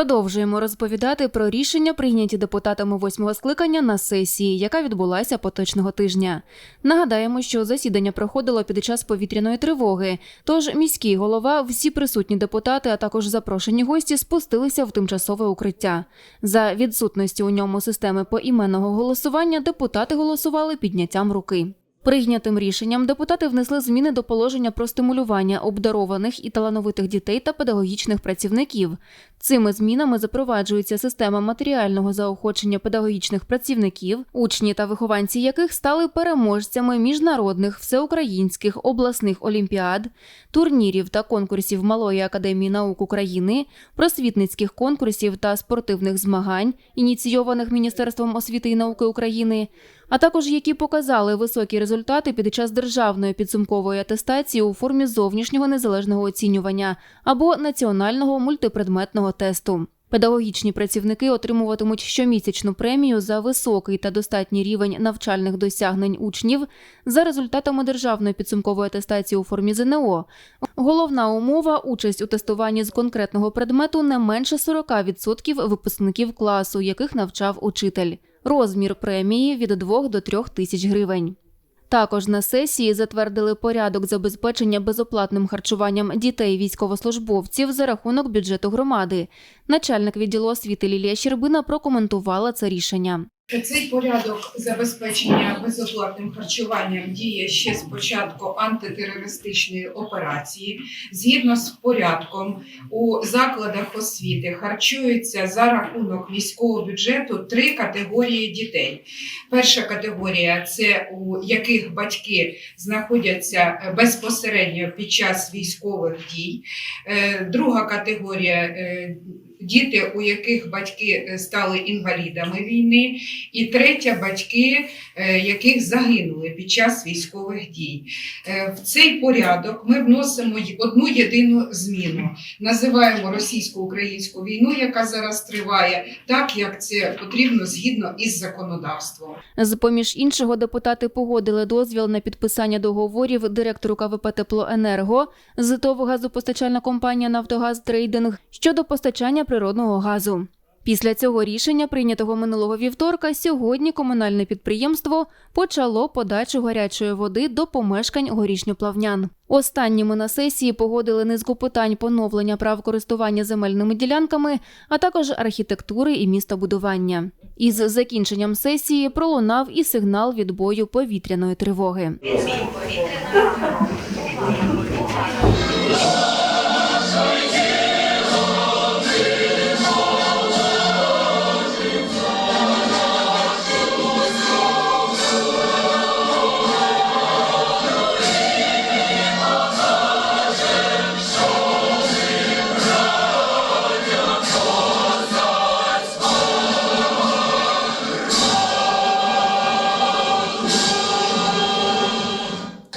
Продовжуємо розповідати про рішення, прийняті депутатами восьмого скликання на сесії, яка відбулася поточного тижня. Нагадаємо, що засідання проходило під час повітряної тривоги. Тож міський голова, всі присутні депутати, а також запрошені гості спустилися в тимчасове укриття. За відсутності у ньому системи поіменного голосування депутати голосували підняттям руки. Прийнятим рішенням депутати внесли зміни до положення про стимулювання обдарованих і талановитих дітей та педагогічних працівників. Цими змінами запроваджується система матеріального заохочення педагогічних працівників, учні та вихованці яких стали переможцями міжнародних, всеукраїнських, обласних олімпіад, турнірів та конкурсів Малої академії наук України, просвітницьких конкурсів та спортивних змагань, ініційованих Міністерством освіти і науки України, а також які показали високі результати під час державної підсумкової атестації у формі зовнішнього незалежного оцінювання або національного мультипредметного тесту. Педагогічні працівники отримуватимуть щомісячну премію за високий та достатній рівень навчальних досягнень учнів за результатами державної підсумкової атестації у формі ЗНО. Головна умова участь у тестуванні з конкретного предмету не менше 40% випускників класу, яких навчав учитель. Розмір премії від 2 до 3 тисяч гривень. Також на сесії затвердили порядок забезпечення безоплатним харчуванням дітей військовослужбовців за рахунок бюджету громади. Начальник відділу освіти Лілія Щербина прокоментувала це рішення. Цей порядок забезпечення безоплатним харчуванням діє ще з початку антитерористичної операції. Згідно з порядком, у закладах освіти харчуються за рахунок міського бюджету три категорії дітей. Перша категорія це у яких батьки знаходяться безпосередньо під час військових дій. Е, Друга категорія е, діти, у яких батьки е, стали інвалідами війни, і третя батьки, е, яких загинули під час військових дій. Е, В цей порядок ми вносимо одну єдину зміну. Називаємо російсько-українську війну, яка зараз триває, так як це потрібно згідно із законодавством. З поміж іншого, депутати погодили дозвіл на підписання договорів директору КВП Теплоенерго з ТОВ газопостачальна компанія Нафтогаз Трейдинг щодо постачання природного газу. Після цього рішення, прийнятого минулого вівторка, сьогодні комунальне підприємство почало подачу гарячої води до помешкань горішньоплавнян. Останніми на сесії погодили низку питань поновлення прав користування земельними ділянками, а також архітектури і містобудування. Із закінченням сесії пролунав і сигнал відбою повітряної тривоги.